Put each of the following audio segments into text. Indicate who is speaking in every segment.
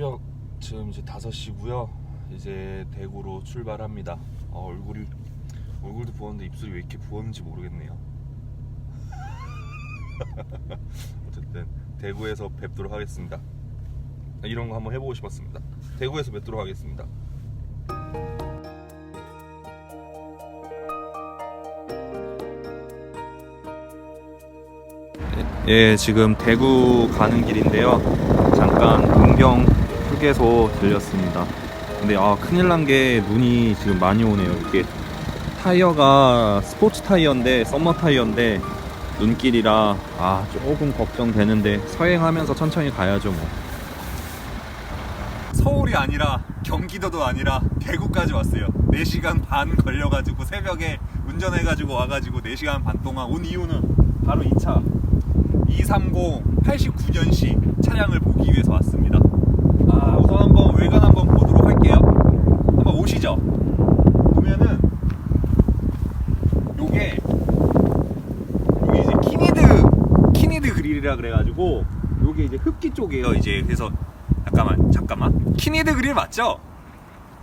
Speaker 1: 새벽 지금 이제 5시고요. 이제 대구로 출발합니다. 어, 얼굴이 얼굴도 부었는데 입술이 왜 이렇게 부었는지 모르겠네요. 어쨌든 대구에서 뵙도록 하겠습니다. 이런 거 한번 해보고 싶었습니다. 대구에서 뵙도록 하겠습니다. 예, 지금 대구 가는 길인데요. 잠깐 문경 휴게소 들렸습니다. 근데 아 큰일 난 게 눈이 지금 많이 오네요. 이게 타이어가 스포츠 타이어인데 썸머 타이어인데 눈길이라 아 조금 걱정되는데 서행하면서 천천히 가야죠 뭐.
Speaker 2: 서울이 아니라 경기도도 아니라 대구까지 왔어요. 4시간 반 걸려가지고 새벽에 운전해가지고 와가지고 4시간 반 동안 온 이유는 바로 이 차 230 89년식 차량을 보기 위해서 왔습니다. 아 우선 한번 외관 한번 보도록 할게요. 오시죠. 보면은 요게 요게 이제 키니드 키니드 그릴이라 그래가지고 요게 이제 흡기 쪽이에요. 이제 그래서 잠깐만 잠깐만 키니드 그릴 맞죠?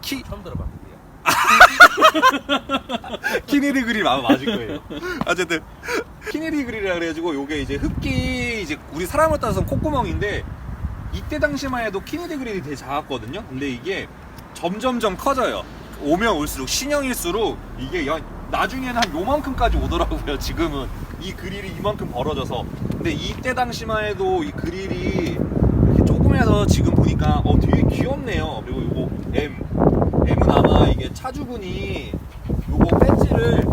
Speaker 2: 키
Speaker 1: 처음 들어봤는데요.
Speaker 2: 키니디 그릴 아마 맞을 거예요. 어쨌든 키니디 그릴이라 그래가지고 요게 이제 흡기 이제 우리 사람을 따라서 콧구멍인데 이때 당시만 해도 키니디 그릴이 되게 작았거든요. 근데 이게 점점점 커져요. 오면 올수록 신형일수록 이게 야- 나중에는 한 요만큼까지 오더라고요. 지금은 이 그릴이 이만큼 벌어져서 근데 이때 당시만 해도 이 그릴이 이렇게 조금해서 지금 보니까 어 되게 귀엽네요. 그리고 요거 M M은 아마 이게 차주분이 요거 배지를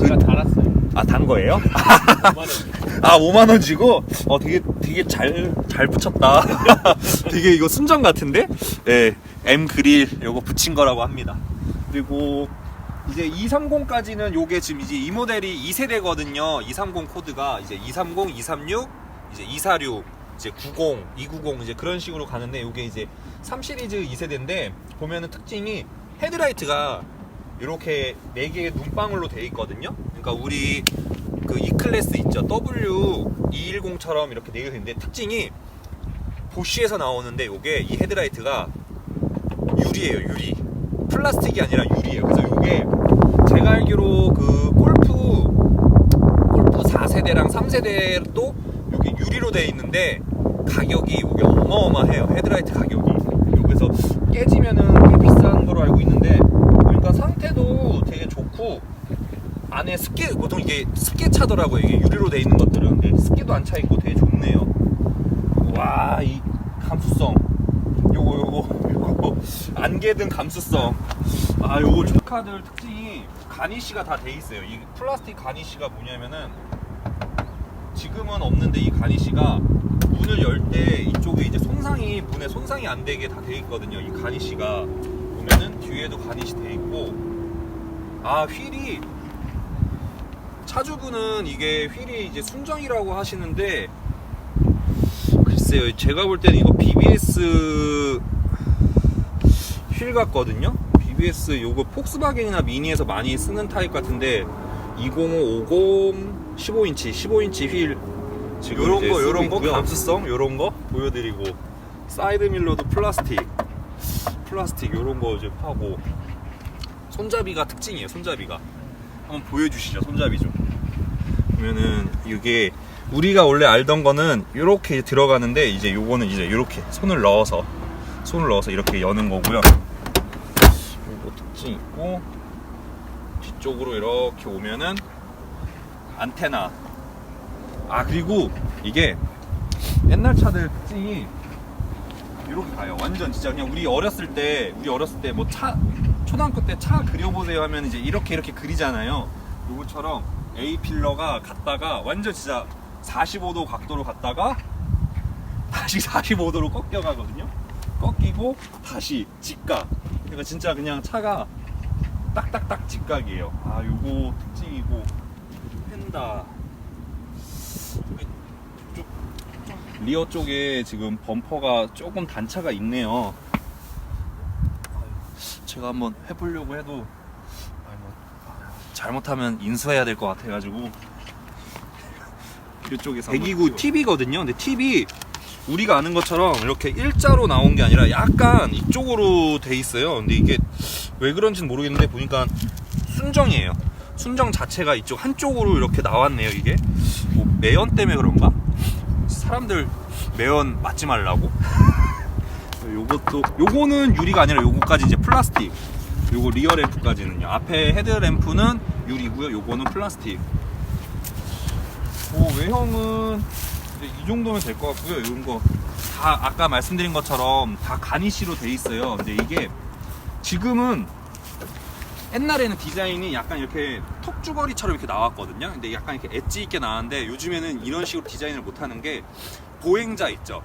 Speaker 1: 제가 달았어요.
Speaker 2: 아 단 거예요? 아 5만 원 주고 어 되게 되게 잘 잘 붙였다. 되게 이거 순정 같은데? 네 M 그릴 요거 붙인 거라고 합니다. 그리고 이제 230까지는 요게 지금 이제 이 모델이 2세대거든요. 230 코드가 이제 230, 236, 이제 246, 이제 90, 290 이제 그런 식으로 가는데 요게 이제 3 시리즈 2세대인데 보면은 특징이 헤드라이트가 이렇게 4개의 눈방울로 돼 있거든요. 그러니까 우리 그 E 클래스 있죠. W210처럼 이렇게 4개 있는데 특징이 보쉬에서 나오는데 요게 이 헤드라이트가 유리예요, 유리. 플라스틱이 아니라 유리예요. 그래서 요게 제가 알기로 그 골프 골프 4세대랑 3세대도 여기 유리로 돼 있는데 가격이 이게 어마어마해요. 헤드라이트 가격이. 여기서 깨지면은 꽤 비싼 거로 알고 있는데 그러니까 상태도 되게 좋고 안에 습기 보통 이게 습기 차더라고요. 이게 유리로 돼 있는 것들은 근데 습기도 안 차 있고 되게 좋네요. 와이 감수성 요거 요거 안개 등 감수성 아 요거 조카들 특징이 가니쉬가 다 돼 있어요. 이 플라스틱 가니쉬가 뭐냐면은 지금은 없는데 이 가니쉬가 문을 열 때 이쪽에 이제 손상이 문에 손상이 안 되게 다 돼 있거든요. 이 가니쉬가 보면은 뒤에도 가니쉬 돼 있고 아 휠이 차주분은 이게 휠이 이제 순정이라고 하시는데 글쎄요 제가 볼 때는 이거 BBS 휠 같거든요? BBS 요거 폭스바겐이나 미니에서 많이 쓰는 타입 같은데 205, 50, 15인치 15인치 휠 지금 요런 거 요런 거?
Speaker 1: 있고요.
Speaker 2: 감수성? 요런 거? 보여드리고. 사이드 밀러도 플라스틱. 플라스틱 요런 거 이제 하고. 손잡이가 특징이에요 손잡이가. 한번 보여주시죠 손잡이 좀. 보면은 이게 우리가 원래 알던 거는 이렇게 들어가는데 이제 요거는 이제 이렇게 손을 넣어서 손을 넣어서 이렇게 여는 거고요 특징 있고 뒤쪽으로 이렇게 오면은 안테나 아 그리고 이게 옛날 차들 특징이 이렇게 가요. 완전 진짜 그냥 우리 어렸을 때 우리 어렸을 때 뭐 차 초등학교 때 차 그려보세요 하면 이제 이렇게 이렇게 그리잖아요. 요거처럼 A 필러가 갔다가 완전 진짜 45도 각도로 갔다가 다시 45도로 꺾여 가거든요. 꺾이고 다시 직각. 그러니까 진짜 그냥 차가 딱딱딱 직각이에요. 아 요거 특징이고 펜다. 쪽- 리어 쪽에 지금 범퍼가 조금 단차가 있네요. 제가 한번 해보려고 해도 잘못하면 인수해야 될 것 같아가지고 이쪽에서 배기구 TV거든요. 근데 TV
Speaker 3: 우리가 아는 것처럼 이렇게 일자로 나온 게 아니라 약간 이쪽으로 돼 있어요. 근데 이게 왜 그런지는 모르겠는데 보니까 순정이에요. 순정 자체가 이쪽 한쪽으로 이렇게 나왔네요. 이게 뭐 매연 때문에 그런가? 사람들 매연 맞지 말라고? 요것도 요거는 유리가 아니라 요거까지 이제 플라스틱. 요거 리어 램프까지는요. 앞에 헤드 램프는 유리고요. 요거는 플라스틱. 뭐 외형은 이 정도면 될 것 같고요. 이런 거 다 아까 말씀드린 것처럼 다 가니쉬로 돼 있어요. 근데 이게 지금은 옛날에는 디자인이 약간 이렇게 턱주거리처럼 이렇게 나왔거든요. 근데 약간 이렇게 엣지 있게 나왔는데 요즘에는 이런 식으로 디자인을 못 하는 게 보행자 있죠.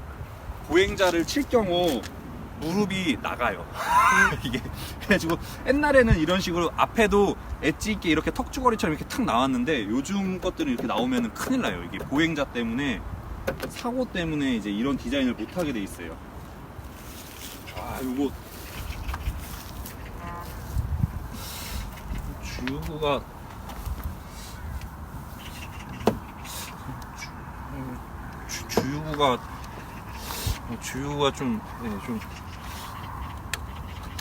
Speaker 3: 보행자를 칠 경우 무릎이 나가요. 이게 그래가지고 옛날에는 이런 식으로 앞에도 엣지 있게 이렇게 턱주거리처럼 이렇게 탁 나왔는데 요즘 것들은 이렇게 나오면 큰일 나요. 이게 보행자 때문에 사고 때문에 이제 이런 디자인을 못 하게 돼 있어요. 아, 요거 주유구가 주, 주유구가 주유가 좀, 네, 좀,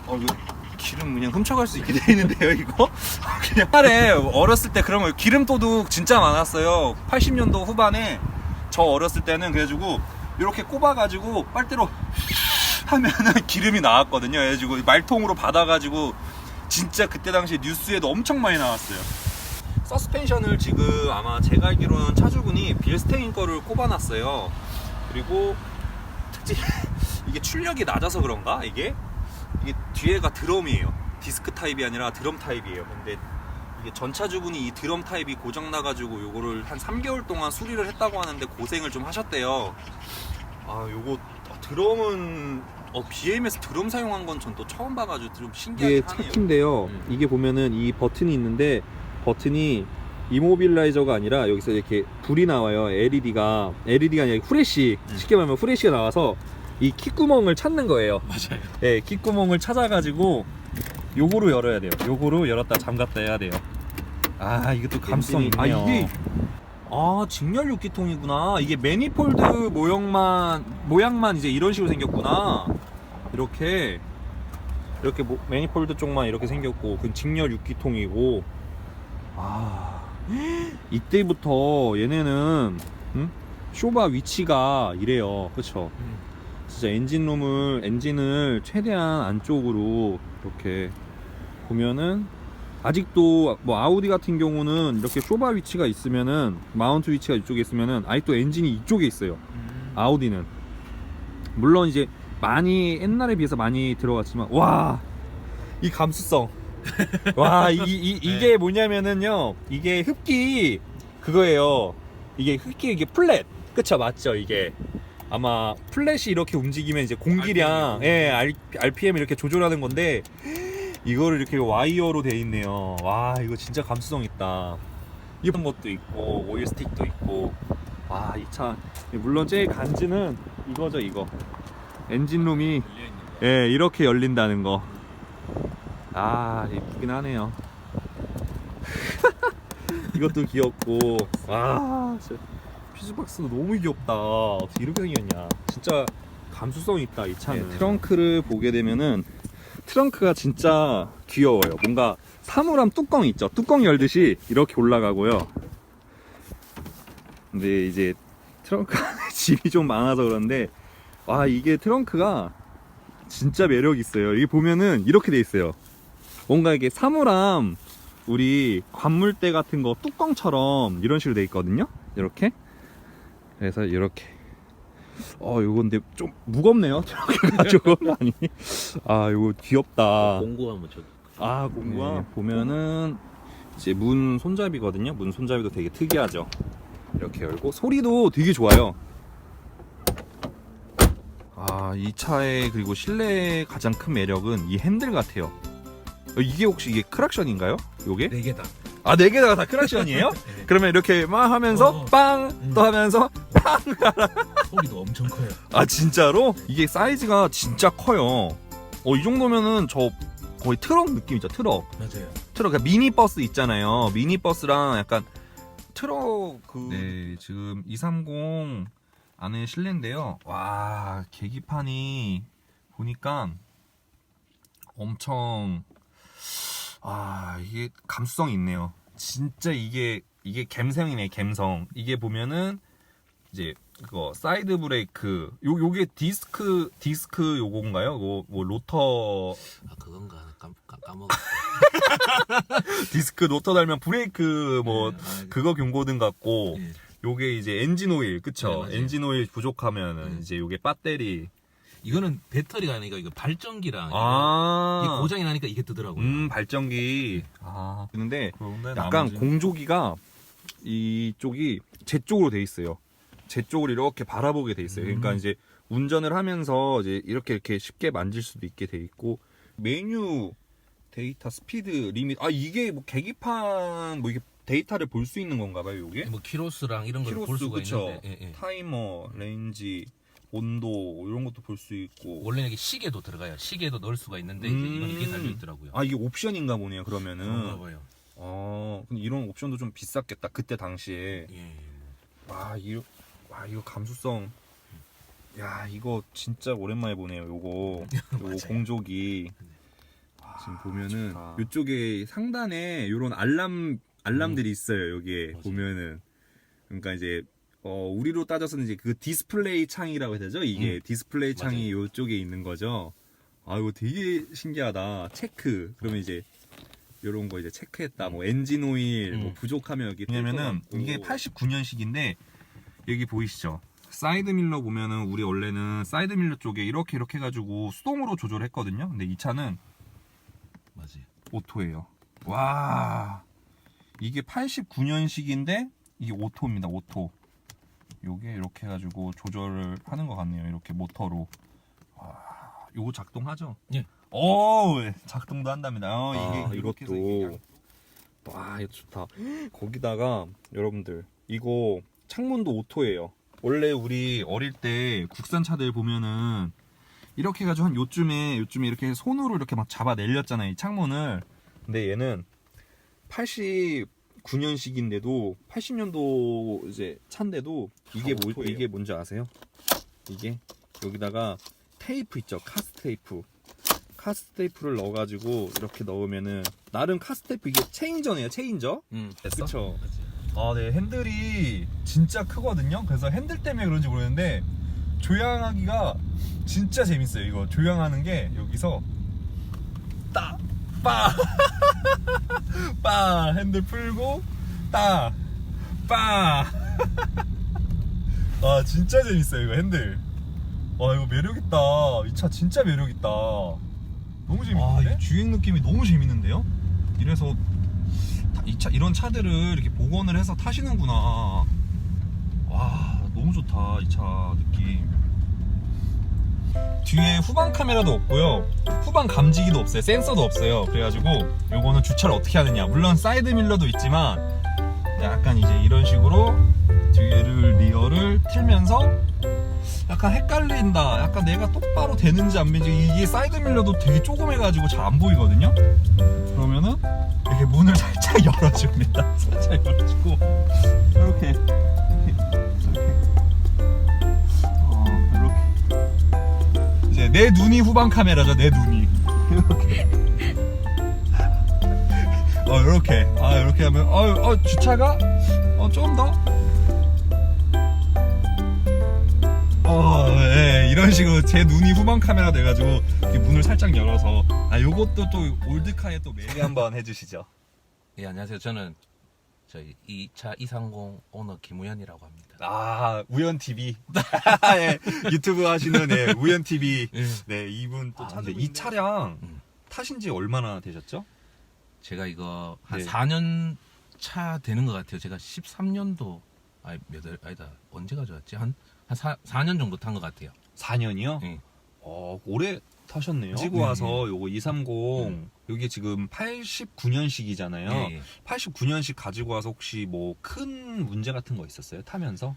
Speaker 3: 어, 이거 기름 그냥 훔쳐갈 수 있게 돼 있는데요, 이거? 그냥 옛날에 어렸을 때 그런 거 기름 도둑 진짜 많았어요. 80년도 후반에 저 어렸을 때는 그래가지고 이렇게 꼽아가지고 빨대로 하면은 기름이 나왔거든요. 그래가지고 말통으로 받아가지고 진짜 그때 당시 뉴스에도 엄청 많이 나왔어요. 서스펜션을 지금 아마 제가 알기로는 차주분이 빌스테인 거를 꼽아놨어요. 그리고 특징 이게 출력이 낮아서 그런가 이게 이게 뒤에가 드럼이에요. 디스크 타입이 아니라 드럼 타입이에요. 근데 이게 전 차 주분이 이 드럼 타입이 고장 나가지고 요거를 한 3개월 동안 수리를 했다고 하는데 고생을 좀 하셨대요. 아 요거 어, 드럼은 어, BM에서 드럼 사용한 건 전 또 처음 봐가지고 좀 신기하긴
Speaker 2: 이게
Speaker 3: 하네요.
Speaker 2: 차키인데요.
Speaker 3: 음.
Speaker 2: 이게 보면은 이 버튼이 있는데 버튼이 이모빌라이저가 아니라 여기서 이렇게 불이 나와요. LED가 LED가 아니라 후레쉬
Speaker 3: 음.
Speaker 2: 쉽게 말하면 후레쉬가 나와서 이 킥구멍을 찾는 거예요.
Speaker 3: 맞아요.
Speaker 2: 네, 킥구멍을 찾아가지고 요거로 열어야 돼요. 요거로 열었다 잠갔다 해야 돼요. 아 이것도 감수성
Speaker 3: 아
Speaker 2: 있네요.
Speaker 3: 이게 아 직렬 육기통이구나. 이게 매니폴드 모형만 모양만 이제 이런 식으로 생겼구나.
Speaker 2: 이렇게 이렇게 뭐, 매니폴드 쪽만 이렇게 생겼고 그 직렬 육기통이고 아 이때부터 얘네는 응? 쇼바 위치가 이래요 그쵸 진짜 엔진룸을 엔진을 최대한 안쪽으로 이렇게 보면은 아직도 뭐 아우디 같은 경우는 이렇게 쇼바 위치가 있으면은 마운트 위치가 이쪽에 있으면은 아직도 엔진이 이쪽에 있어요. 아우디는. 물론 이제 많이 옛날에 비해서 많이 들어갔지만 와! 이 감수성. 와 이, 이, 이게 뭐냐면은요 이게 흡기 그거예요. 이게 흡기 이게 플랫. 그쵸? 맞죠? 이게 아마 플랫이 이렇게 움직이면 이제 공기량 예 R, RPM 이렇게 조절하는 건데 이거를 이렇게 와이어로 돼 있네요. 와 이거 진짜 감수성 있다. 이런 것도 있고 오일 스틱도 있고. 와 이 차. 물론 제일 간지는 이거죠 이거. 엔진룸이 예 이렇게 열린다는 거. 아 이쁘긴 하네요. 이것도 귀엽고. 와 진짜 퓨즈박스도 너무 귀엽다. 어떻게 이렇게 생겼냐. 진짜 감수성 있다 이 차는. 네, 트렁크를 보게 되면은 트렁크가 진짜 귀여워요. 뭔가 사물함 뚜껑 있죠. 뚜껑 열듯이 이렇게 올라가고요. 근데 이제 트렁크 짐이 좀 많아서 그런데 와 이게 트렁크가 진짜 매력 있어요. 이게 보면은 이렇게 돼 있어요. 뭔가 이게 사물함 우리 관물대 같은 거 뚜껑처럼 이런 식으로 돼 있거든요. 이렇게. 그래서 이렇게. 어, 요거 근데 좀 무겁네요. 트렁크가 좀 많이. 아, 요거 귀엽다.
Speaker 4: 공구 한번 쳐.
Speaker 2: 아, 공구와 보면은 이제 문 손잡이거든요. 문 손잡이도 되게 특이하죠. 이렇게 열고 소리도 되게 좋아요. 아, 이 차의 그리고 실내의 가장 큰 매력은 이 핸들 같아요. 어, 이게 혹시 이게 크락션인가요? 요게?
Speaker 4: 네 개다.
Speaker 2: 아, 네 개가 다 크락션이에요?
Speaker 4: 네.
Speaker 2: 그러면 이렇게 막 하면서
Speaker 4: 어.
Speaker 2: 빵!
Speaker 4: 음.
Speaker 2: 또 하면서
Speaker 4: 소리도 엄청 커요.
Speaker 2: 아, 진짜로? 이게 사이즈가 진짜 커요. 어, 이 정도면은 저 거의 트럭 느낌이죠, 트럭.
Speaker 4: 맞아요.
Speaker 2: 트럭, 그러니까 미니 버스 있잖아요. 미니 버스랑 약간 트럭 그. 네, 지금 230 안에 실내인데요. 와, 계기판이 보니까 엄청 아, 이게 감수성이 있네요. 진짜 이게 이게 갬성이네, 갬성. 이게 보면은 이제 그거 사이드 브레이크 요 요게 디스크 디스크 요건가요? 뭐, 뭐 로터
Speaker 4: 아 그건가 까, 까, 까먹었어.
Speaker 2: 디스크 로터 달면 브레이크 뭐
Speaker 4: 네, 아,
Speaker 2: 그거 경고등 같고
Speaker 4: 예.
Speaker 2: 요게 이제 엔진 오일
Speaker 4: 네,
Speaker 2: 그쵸?
Speaker 4: 맞아요.
Speaker 2: 엔진 오일 부족하면은
Speaker 4: 네.
Speaker 2: 이제 요게 배터리
Speaker 4: 이거는 배터리가 아니라 이거 발전기랑
Speaker 2: 아
Speaker 4: 이게 고장이 나니까 이게 뜨더라고요.
Speaker 2: 음 발전기 아 근데
Speaker 5: 그런데
Speaker 2: 약간
Speaker 5: 나머지-
Speaker 2: 공조기가 이쪽이 제 쪽으로 돼 있어요. 제 쪽을 이렇게 바라보게 돼 있어요. 그러니까
Speaker 4: 음.
Speaker 2: 이제 운전을 하면서 이제 이렇게 이렇게 쉽게 만질 수도 있게 돼 있고 메뉴 데이터 스피드 리밋 아 이게 뭐 계기판 뭐 이게 데이터를 볼 수 있는 건가 봐요, 이게?
Speaker 4: 뭐 키로수랑 이런 걸볼
Speaker 2: 키로수
Speaker 4: 수가
Speaker 2: 그쵸?
Speaker 4: 있는데 예, 예.
Speaker 2: 타이머, 레인지, 온도 이런 것도 볼 수 있고.
Speaker 4: 원래는 이게 시계도 들어가요. 시계도 넣을 수가 있는데 이제
Speaker 2: 음.
Speaker 4: 이건 이게 달려 있더라고요.
Speaker 2: 아 이게 옵션인가 보네요.
Speaker 4: 그런가
Speaker 2: 그러면은.
Speaker 4: 봐요.
Speaker 2: 아 근데 이런 옵션도 좀 비쌌겠다. 그때 당시에.
Speaker 4: 예.
Speaker 2: 와 이 거와 이거 감수성. 야 이거 진짜 오랜만에 보네요. 요거
Speaker 4: 맞아요.
Speaker 2: 공조기.
Speaker 4: 네.
Speaker 2: 지금 보면은
Speaker 5: 좋다.
Speaker 2: 이쪽에 상단에 요런 알람 알람들이 있어요. 여기에
Speaker 4: 맞아요.
Speaker 2: 보면은 그러니까 이제 어 우리로 따져서는 이제 그 디스플레이 창이라고 해야 되죠? 이게
Speaker 4: 음.
Speaker 2: 디스플레이 창이 요쪽에 있는 거죠. 아 이거 되게 신기하다. 체크. 그러면 이제 요런 거 이제 체크했다. 뭐 엔진 오일 뭐
Speaker 4: 음.
Speaker 2: 부족하면 여기 왜냐면은 이게 89년식인데 여기 보이시죠? 사이드 밀러 보면은 우리 원래는 사이드 밀러 쪽에 이렇게 이렇게 해가지고 수동으로 조절했거든요. 근데 이 차는
Speaker 4: 맞아요.
Speaker 2: 오토예요. 와 이게 89년식인데 이게 오토입니다. 오토. 요게 이렇게 해가지고 조절을 하는 것 같네요. 이렇게 모터로. 와 요거 작동하죠?
Speaker 4: 예.
Speaker 2: 오 작동도 한답니다. 어,
Speaker 5: 아,
Speaker 2: 이게 이렇게 해서 이게
Speaker 5: 이것도.
Speaker 2: 와 이거 좋다. 거기다가 여러분들 이거 창문도 오토예요. 원래 우리 어릴 때 국산 차들 보면은 이렇게 해가지고 한 요쯤에 요쯤에 이렇게 손으로 이렇게 막 잡아 내렸잖아요 이 창문을. 근데 얘는 89년식인데도 80년도 이제 차인데도 이게 뭐
Speaker 5: 오토예요.
Speaker 2: 이게 뭔지 아세요? 이게 여기다가 테이프 있죠 카스 테이프. 카스 테이프를 넣어가지고 이렇게 넣으면은 나름 카스 테이프 이게 체인저네요 체인저.
Speaker 4: 음.
Speaker 2: 됐어? 그쵸.
Speaker 4: 맞아요.
Speaker 2: 아, 네. 핸들이 진짜 크거든요. 그래서 핸들 때문에 그런지 모르겠는데 조향하기가 진짜 재밌어요. 이거 조향하는 게 여기서 따, 빠, 빠 핸들 풀고 따, 빠. 아, 진짜 재밌어요. 이거 핸들. 와, 이거 매력 있다. 이 차 진짜 매력 있다. 너무 재밌는데? 주행 느낌이 너무 재밌는데요? 이래서 이 차, 이런 차들을 이렇게 복원을 해서 타시는구나. 와, 너무 좋다, 이 차 느낌. 뒤에 후방 카메라도 없고요. 후방 감지기도 없어요. 센서도 없어요. 그래가지고 요거는 주차를 어떻게 하느냐. 물론 사이드 밀러도 있지만 약간 이제 이런 식으로 뒤를 리어를 틀면서 약간 헷갈린다. 약간 내가 똑바로 되는지 안 되는지 이게 사이드 밀러도 되게 조그매가지고 잘 안 보이거든요. 그러면은 이렇게 문을 살짝 열어줍니다. 살짝 열어주고. 이렇게. 이렇게. 어 이렇게. 이제 내 눈이 후방 카메라죠. 내 눈이. 이렇게. 어 이렇게. 아 이렇게 하면 어, 어 주차가? 어좀 더. 어, 예, 이런 식으로 제 눈이 후방 카메라 돼가지고 이렇게 문을 살짝 열어서 아 요것도 또 올드카의 또 매력 한번 해주시죠.
Speaker 4: 예, 안녕하세요. 저는 저희 2차 230 오너 김우현이라고 합니다.
Speaker 2: 아 우연 TV 예, 유튜브 하시는 예, 우연 TV
Speaker 4: 예.
Speaker 2: 네 이분 또
Speaker 5: 아, 근데
Speaker 2: 이 차량
Speaker 4: 음.
Speaker 2: 타신 지 얼마나 되셨죠?
Speaker 4: 제가 이거 한
Speaker 2: 네.
Speaker 4: 4년 차 되는 것 같아요. 제가 13년도 아니 몇 월, 아니다 언제 가져왔지? 한 한 4, 년 정도 탄 것 같아요.
Speaker 2: 4년이요?
Speaker 4: 예.
Speaker 2: 어 오래 타셨네요. 지고
Speaker 4: 네,
Speaker 2: 와서 요거 230
Speaker 4: 음.
Speaker 2: 여기 지금 89년식이잖아요.
Speaker 4: 예, 예.
Speaker 2: 89년식 가지고 와서 혹시 뭐 큰 문제 같은 거 있었어요? 타면서?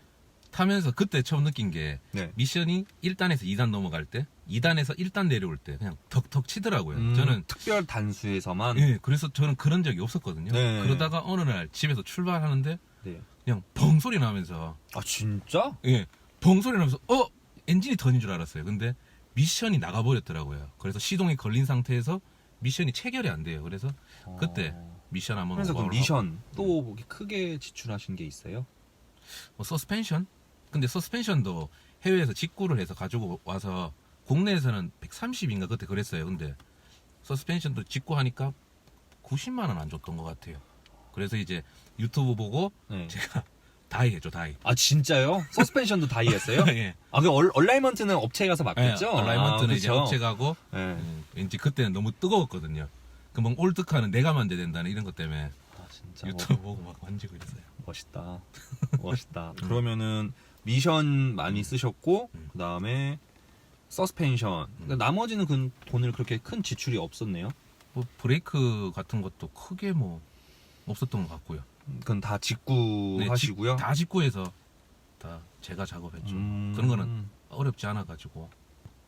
Speaker 4: 타면서 그때 처음 느낀 게
Speaker 2: 네.
Speaker 4: 미션이 1단에서 2단 넘어갈 때 2단에서 1단 내려올 때 그냥 덕덕 치더라고요.
Speaker 2: 음,
Speaker 4: 저는
Speaker 2: 특별 단수에서만
Speaker 4: 예, 그래서 저는 그런 적이 없었거든요.
Speaker 2: 네.
Speaker 4: 그러다가 어느 날 집에서 출발하는데
Speaker 2: 네.
Speaker 4: 그냥 펑 소리 나면서
Speaker 2: 아 진짜?
Speaker 4: 예, 봉 소리 나면서 어 엔진이 터진 줄 알았어요. 근데 미션이 나가버렸더라고요. 그래서 시동이 걸린 상태에서 미션이 체결이 안 돼요. 그래서 그때 미션 한번
Speaker 2: 그래서 그 미션 또 뭐 크게 지출하신 게 있어요?
Speaker 4: 뭐 서스펜션? 근데 서스펜션도 해외에서 직구를 해서 가지고 와서 국내에서는 130인가 그때 그랬어요. 근데 서스펜션도 직구하니까 90만 원 안 줬던 것 같아요. 그래서 이제 유튜브 보고
Speaker 2: 네.
Speaker 4: 제가 다이 해줘 다이.
Speaker 2: 아 진짜요? 서스펜션도 다이 했어요?
Speaker 4: 예.
Speaker 2: 아, 그 얼, 얼라이먼트는 업체에 가서 맡겼죠?
Speaker 4: 예, 얼라이먼트는
Speaker 2: 아,
Speaker 4: 이제
Speaker 2: 그쵸?
Speaker 4: 업체 가고
Speaker 2: 네.
Speaker 4: 음, 왠지 그때는 너무 뜨거웠거든요. 그뭐 올드카는 내가 만져야 된다는 이런 것 때문에
Speaker 2: 아, 진짜
Speaker 4: 유튜브 보고 막 만지고 이랬어요.
Speaker 2: 멋있다. 멋있다. 그러면은 미션 많이 쓰셨고
Speaker 4: 음.
Speaker 2: 그 다음에 서스펜션. 그러니까 나머지는 그 돈을 그렇게 큰 지출이 없었네요.
Speaker 4: 뭐 브레이크 같은 것도 크게 뭐 없었던 것 같고요.
Speaker 2: 그건 다 직구
Speaker 4: 네,
Speaker 2: 하시고요.
Speaker 4: 직- 다 직구해서 다 제가 작업했죠.
Speaker 2: 음.
Speaker 4: 그런 거는 어렵지 않아 가지고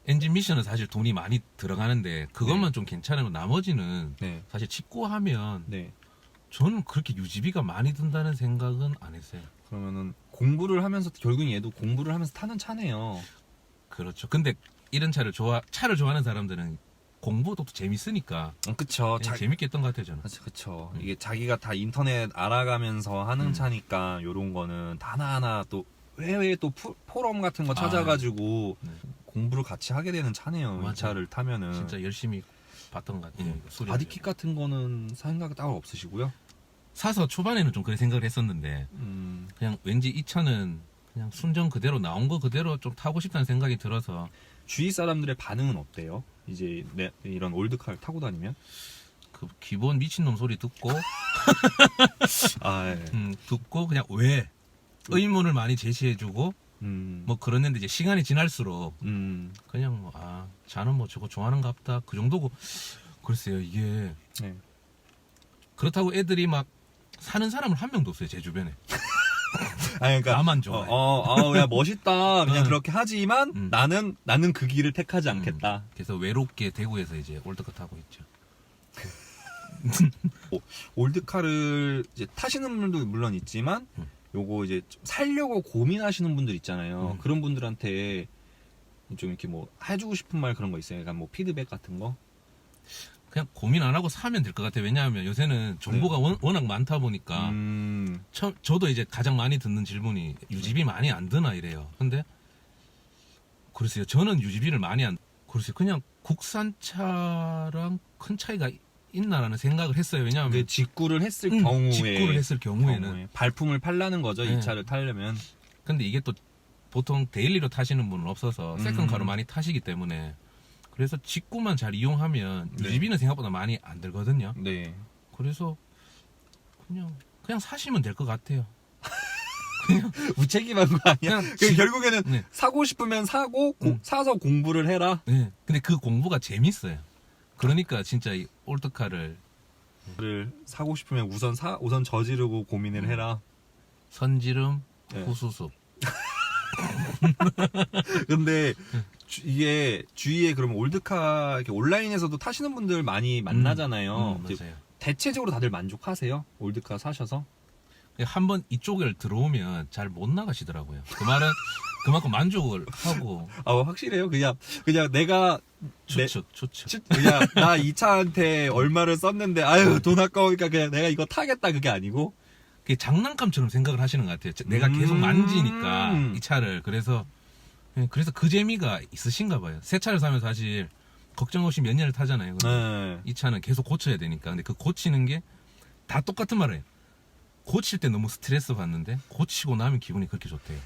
Speaker 4: 엔진 미션은 사실 돈이 많이 들어가는데 그것만 좀 괜찮으면 나머지는
Speaker 2: 네.
Speaker 4: 사실 직구하면
Speaker 2: 네.
Speaker 4: 저는 그렇게 유지비가 많이 든다는 생각은 안 했어요.
Speaker 2: 그러면은 공부를 하면서 결국 얘도 공부를 하면서 타는 차네요.
Speaker 4: 그렇죠. 근데 이런 차를 좋아 차를 좋아하는 사람들은 공부도 또 재밌으니까
Speaker 2: 음, 그쵸.
Speaker 4: 그냥
Speaker 2: 자,
Speaker 4: 재밌게 했던 것 같아요 저는.
Speaker 2: 그쵸, 그쵸.
Speaker 4: 음.
Speaker 2: 이게 자기가 다 인터넷 알아가면서 하는
Speaker 4: 음.
Speaker 2: 차니까 요런 거는 다 하나하나 또 해외에 또 포, 포럼 같은 거
Speaker 4: 아,
Speaker 2: 찾아가지고
Speaker 4: 네.
Speaker 2: 공부를 같이 하게 되는 차네요. 이
Speaker 4: 맞아요.
Speaker 2: 차를 타면은.
Speaker 4: 진짜 열심히 봤던 것 같아요.
Speaker 2: 음. 바디킷 같은 거는 생각 따로 없으시고요?
Speaker 4: 사서 초반에는 좀 그런 생각을 했었는데
Speaker 2: 음,
Speaker 4: 그냥 왠지 이 차는 그냥 순정 그대로 나온 거 그대로 좀 타고 싶다는 생각이 들어서
Speaker 2: 주위 사람들의 반응은 어때요? 이제 내- 이런 올드카를 타고 다니면?
Speaker 4: 그 기본 미친놈 소리 듣고.
Speaker 2: 아, 예.
Speaker 4: 음, 듣고 그냥 왜? 의문을 많이 제시해주고.
Speaker 2: 음,
Speaker 4: 뭐 그랬는데 이제 시간이 지날수록.
Speaker 2: 음,
Speaker 4: 그냥 뭐아 자는 뭐 저거 좋아하는가 보다. 그 정도고. 글쎄요 이게.
Speaker 2: 네.
Speaker 4: 그렇다고 애들이 막 사는 사람을 한 명도 없어요 제 주변에
Speaker 2: 아, 그러니까
Speaker 4: 나만
Speaker 2: 어,
Speaker 4: 좋아해
Speaker 2: 어, 어, 야 멋있다. 그냥
Speaker 4: 응.
Speaker 2: 그렇게 하지만
Speaker 4: 음.
Speaker 2: 나는 나는 그 길을 택하지 않겠다.
Speaker 4: 그래서 외롭게 대구에서 이제 올드카 타고 있죠
Speaker 2: 올드카를 이제 타시는 분들도 물론 있지만
Speaker 4: 음.
Speaker 2: 요거 이제 좀 살려고 고민하시는 분들 있잖아요.
Speaker 4: 음.
Speaker 2: 그런 분들한테 좀 이렇게 뭐 해주고 싶은 말 그런 거 있어요. 약간 뭐 피드백 같은 거.
Speaker 4: 그냥 고민 안 하고 사면 될 것 같아요 왜냐하면 요새는 정보가 원- 워낙 많다 보니까
Speaker 2: 네. 음,
Speaker 4: 처, 저도 이제 가장 많이 듣는 질문이 유지비 많이 안 드나 이래요. 근데 글쎄요, 저는 유지비를 많이 안 글쎄요, 그냥 국산차랑 큰 차이가 있나라는 생각을 했어요. 왜냐하면
Speaker 2: 그 직구를 했을
Speaker 4: 음,
Speaker 2: 경우에
Speaker 4: 직구를 했을 경우에는
Speaker 2: 경우에 발품을 팔라는 거죠. 이
Speaker 4: 네.
Speaker 2: 차를 타려면.
Speaker 4: 근데 이게 또 보통 데일리로 타시는 분은 없어서
Speaker 2: 음.
Speaker 4: 세컨카로 많이 타시기 때문에 그래서 직구만 잘 이용하면
Speaker 2: 네.
Speaker 4: 유지비는 생각보다 많이 안 들거든요.
Speaker 2: 네.
Speaker 4: 그래서 그냥 그냥 사시면 될 것 같아요.
Speaker 2: 무책임한 거 아니야?
Speaker 4: 그냥
Speaker 2: 그
Speaker 4: 지-
Speaker 2: 결국에는
Speaker 4: 네.
Speaker 2: 사고 싶으면 사고 고-
Speaker 4: 음.
Speaker 2: 사서 공부를 해라.
Speaker 4: 네. 근데 그 공부가 재밌어요. 그러니까 진짜 이 올드카를
Speaker 2: 를 사고 싶으면 우선 사 우선 저지르고 고민을
Speaker 4: 음.
Speaker 2: 해라.
Speaker 4: 선지름,
Speaker 2: 네.
Speaker 4: 후수습.
Speaker 2: 근데 주- 이게 주위에 그러면 올드카 이렇게 온라인에서도 타시는 분들 많이 만나잖아요.
Speaker 4: 음, 맞아요.
Speaker 2: 대체적으로 다들 만족하세요? 올드카 사셔서?
Speaker 4: 한번 이쪽을 들어오면 잘 못 나가시더라고요. 그 말은 그만큼 만족을 하고
Speaker 2: 아 확실해요. 그냥 그냥 내가 내-
Speaker 4: 추측, 추측.
Speaker 2: 치- 그냥 나 이 차한테 얼마를 썼는데 아유 돈 아까우니까 그냥 내가 이거 타겠다 그게 아니고
Speaker 4: 그게 장난감처럼 생각을 하시는 것 같아요. 내가 계속
Speaker 2: 음.
Speaker 4: 만지니까 이 차를 그래서 예, 그래서 그 재미가 있으신가 봐요. 새 차를 사면 사실 걱정 없이 몇 년을 타잖아요.
Speaker 2: 네.
Speaker 4: 이 차는 계속 고쳐야 되니까. 근데 그 고치는 게 다 똑같은 말이에요. 고칠 때 너무 스트레스 받는데 고치고 나면 기분이 그렇게 좋대요.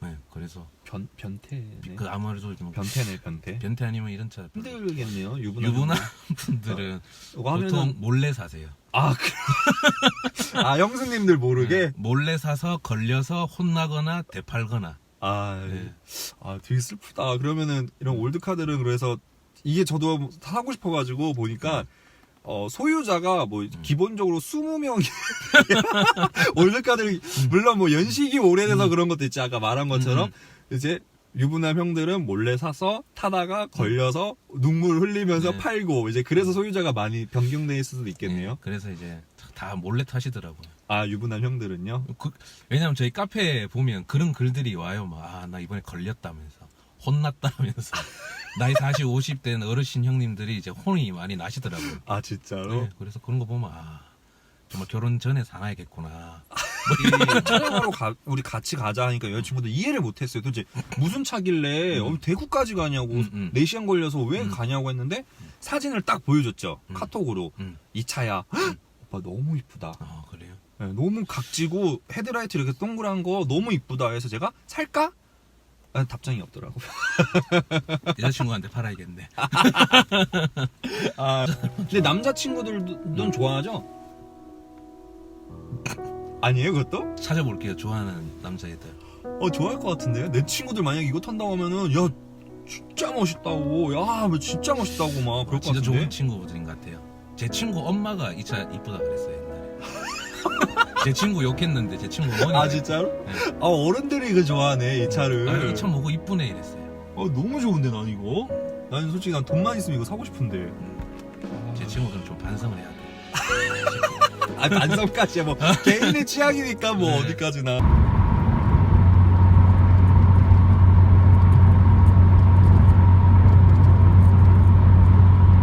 Speaker 4: 네, 그래서
Speaker 2: 변 변태네.
Speaker 4: 그 아무래도 좀
Speaker 2: 변태네 변태.
Speaker 4: 변태 아니면 이런 차.
Speaker 2: 힘들겠네요. 유부남.
Speaker 4: 유부남 분들은
Speaker 2: 이거 하면은
Speaker 4: 보통 몰래 사세요.
Speaker 2: 아, 그... 아 형수님들 모르게
Speaker 4: 네, 몰래 사서 걸려서 혼나거나 되팔거나.
Speaker 2: 아,
Speaker 4: 네.
Speaker 2: 아 되게 슬프다. 그러면은 이런 올드카들은 그래서 이게 저도 사고 싶어가지고 보니까 어, 소유자가 뭐 기본적으로 20명이 올드카들이 물론 뭐 연식이 오래돼서 그런 것도 있지 아까 말한 것처럼 이제 유부남 형들은 몰래 사서 타다가 걸려서 눈물 흘리면서
Speaker 4: 네.
Speaker 2: 팔고 이제 그래서 소유자가 많이 변경돼 있을 수도 있겠네요.
Speaker 4: 예, 그래서 이제 다 몰래 타시더라고요.
Speaker 2: 아 유부남 형들은요.
Speaker 4: 그, 왜냐면 저희 카페에 보면 그런 글들이 와요. 막, 아, 나 이번에 걸렸다면서. 혼났다면서. 나이 40, 50된 어르신 형님들이 이제 혼이 많이 나시더라고요.
Speaker 2: 아 진짜로.
Speaker 4: 네, 그래서 그런 거 보면, 아, 정말 결혼 전에 살아야겠구나.
Speaker 2: 이 촬영하러 가, 우리 같이 가자 하니까 여자친구도 이해를 못했어요. 도대체 무슨 차길래 어, 대구까지 가냐고
Speaker 4: 음, 음.
Speaker 2: 4시간 걸려서 왜
Speaker 4: 음.
Speaker 2: 가냐고 했는데 사진을 딱 보여줬죠.
Speaker 4: 음.
Speaker 2: 카톡으로
Speaker 4: 음.
Speaker 2: 이 차야. 헉, 오빠 너무 이쁘다.
Speaker 4: 아, 그래요?
Speaker 2: 네, 너무 각지고 헤드라이트 이렇게 동그란 거 너무 이쁘다 해서 제가 살까? 아, 답장이 없더라고.
Speaker 4: 여자친구한테 팔아야겠네.
Speaker 2: 아, 근데 남자친구들은 좋아하죠? 아니에요, 그것도?
Speaker 4: 찾아볼게요. 좋아하는 남자애들.
Speaker 2: 어, 좋아할 것 같은데? 내 친구들 만약에 이거 탄다고 하면은, 야, 진짜 멋있다고, 야, 뭐 진짜 멋있다고 막 그럴 것
Speaker 4: 진짜
Speaker 2: 같은데?
Speaker 4: 좋은 친구들인 것 같아요. 제 친구 엄마가 이 차 이쁘다 그랬어요. 제 친구 욕했는데 제 친구 어머니가
Speaker 2: 아, 진짜로?
Speaker 4: 네.
Speaker 2: 아, 어른들이 이거 좋아하네, 이 차를.
Speaker 4: 아, 이차 보고 이쁘네 이랬어요.
Speaker 2: 어, 너무 좋은데, 난 이거? 난 솔직히 난 돈만 있으면 이거 사고 싶은데.
Speaker 4: 제 친구들은 좀 반성을 해야 돼.
Speaker 2: 아, 반성까지야, 뭐. 개인의 취향이니까 뭐,
Speaker 4: 네.
Speaker 2: 어디까지나.